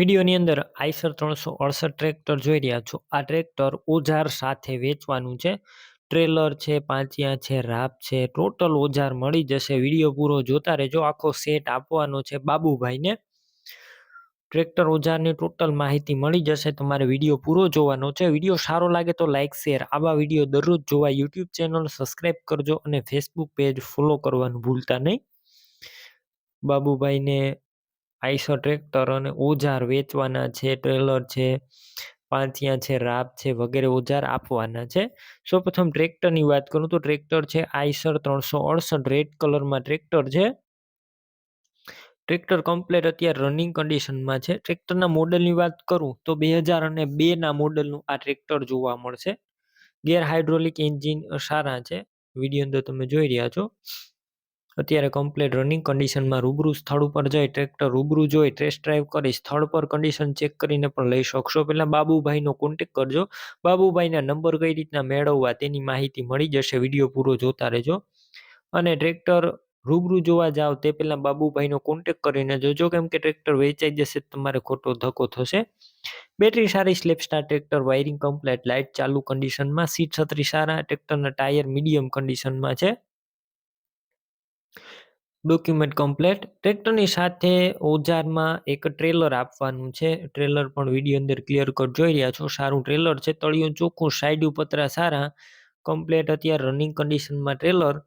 વિડીયોની અંદર આઈસર ત્રણસો અડસઠ ટ્રેક્ટર જોઈ રહ્યા છો. આ ટ્રેક્ટર ઓજાર સાથે વેચવાનું છે. ટ્રેલર છે, પાંચિયા છે, રાપ છે, ટોટલ ઓજાર મળી જશે. વીડિયો પૂરો જોતા રહેજો. આખો સેટ આપવાનો છે બાબુભાઈને. ટ્રેક્ટર ઓજારની ટોટલ માહિતી મળી જશે. તમારે વીડિયો પૂરો જોવાનો છે. વીડિયો સારો લાગે તો લાઇક શેર. આવા વીડિયો દરરોજ જોવા યુટ્યુબ ચેનલ સબસ્ક્રાઈબ કરજો અને ફેસબુક પેજ ફોલો કરવાનું ભૂલતા નહીં. બાબુભાઈને આઈસર ટ્રેક્ટર અને ઓજાર વેચવાના છે, ટ્રેલર છે પાંચિયા છે, રાપ છે, વગેરે ઓજાર આપવાના છે. સૌપ્રથમ ટ્રેક્ટરની વાત કરું તો ટ્રેક્ટર છે આઈસર ત્રણસો અડસઠ, રેડ કલરમાં ટ્રેક્ટર છે. ટ્રેક્ટર કમ્પ્લેટ અત્યારે રનિંગ કન્ડિશનમાં છે. ટ્રેક્ટરના મોડલની વાત કરું તો બે હજાર અને બેના મોડલનું આ ટ્રેક્ટર જોવા મળશે. ગેર હાઇડ્રોલિક એન્જિન સારા છે. વીડિયો અંદર તમે જોઈ રહ્યા છો. અત્યારે કમ્પ્લેટ રનિંગ કન્ડિશનમાં રૂબરૂ સ્થળ ઉપર જઈ ટ્રેક્ટર રૂબરૂ જોઈ ટેસ્ટ ડ્રાઈવ કરી, સ્થળ પર કન્ડિશન ચેક કરીને પણ લઈ શકશો. પહેલાં બાબુભાઈનો કોન્ટેક કરજો. બાબુભાઈના નંબર કઈ રીતના મેળવવા તેની માહિતી મળી જશે. વીડિયો પૂરો જોતા રહેજો. અને ટ્રેક્ટર રૂબરૂ જોવા જાવ તે પહેલાં બાબુભાઈનો કોન્ટેક કરીને જોજો. કેમ કે ટ્રેક્ટર વેચાઈ જશે તમારે ખોટો ધક્કો થશે. બેટરી સારી self start tractor wiring complete light ચાલુ કન્ડિશનમાં સીટ છત્રી સારા ટ્રેક્ટરના ટાયર મીડિયમ કન્ડિશનમાં છે. Document complete. ટ્રેક્ટરની સાથે ઓજારમાં એક ટ્રેલર આપવાનું છે. ટ્રેલર પણ વીડિયો અંદર ક્લિયર કટ જોઈ રહ્યા છો. સારું ટ્રેલર છે. તળિયું ચોખ્ખું સાઈડ પતરા સારા. કમ્પ્લેટ અત્યારે રનિંગ કન્ડિશનમાં ટ્રેલર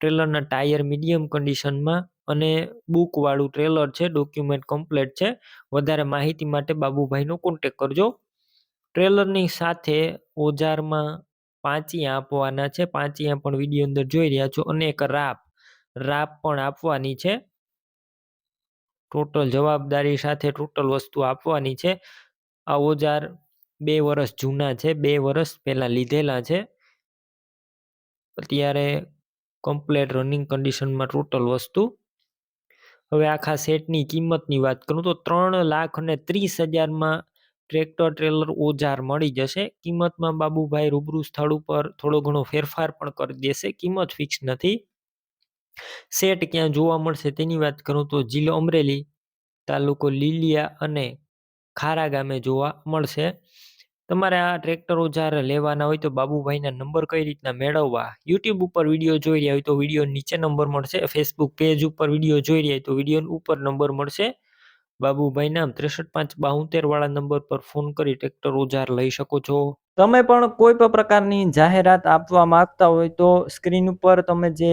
ટ્રેલરના ટાયર મીડિયમ કન્ડિશનમાં અને બુકવાળું ટ્રેલર છે. ડોક્યુમેન્ટ કમ્પ્લેટ છે. વધારે માહિતી માટે બાબુભાઈનો કોન્ટેક કરજો. ટ્રેલરની સાથે ઓજારમાં પાંચિયા આપવાના છે. પાંચિયા પણ વીડિયો અંદર જોઈ રહ્યા છો. અને એક રાપ. રાપ પણ આપવાની છે. ટોટલ જવાબદારી સાથે ટોટલ વસ્તુ આપવાની છે. આ ઓજાર બે વર્ષ જૂના છે, બે વર્ષ પહેલાં લીધેલા છે. અત્યારે કમ્પ્લેટ રનિંગ કન્ડિશનમાં ટોટલ વસ્તુ. હવે આખા સેટની કિંમતની વાત કરું તો ત્રણ લાખ અને ત્રીસ હજારમાં ટ્રેક્ટર ટ્રેલર ઓજાર મળી જશે. કિંમતમાં બાબુભાઈ રૂબરૂ સ્થળ ઉપર થોડો ઘણો ફેરફાર પણ કરી દેશે. કિંમત ફિક્સ નથી. સેટ ક્યાં જોવા મળશે તેની વાત કરું તો જિલ્લો અમરેલી તાલુકો લીલિયા અને ખારા ગામે જોવા મળશે. તમારે આ ટ્રેક્ટર જ્યારે લેવાના હોય તો બાબુભાઈના નંબર કઈ રીતના મેળવવા? યુટ્યુબ ઉપર વીડિયો જોઈ રહ્યા હોય તો વીડિયો નીચે નંબર મળશે ફેસબુક પેજ ઉપર વીડિયો જોઈ રહ્યા હોય તો વીડિયો ઉપર નંબર મળશે. બાબુભાઈ નામ ત્રેસઠ પાંચ બાઉતેર વાળા નંબર પર ફોન કરી ટ્રેક્ટર ઉજાર લઈ શકો છો. તમે પણ કોઈ પણ પ્રકારની જાહેરાત આપવા માંગતા હોય તો સ્ક્રીન ઉપર તમે જે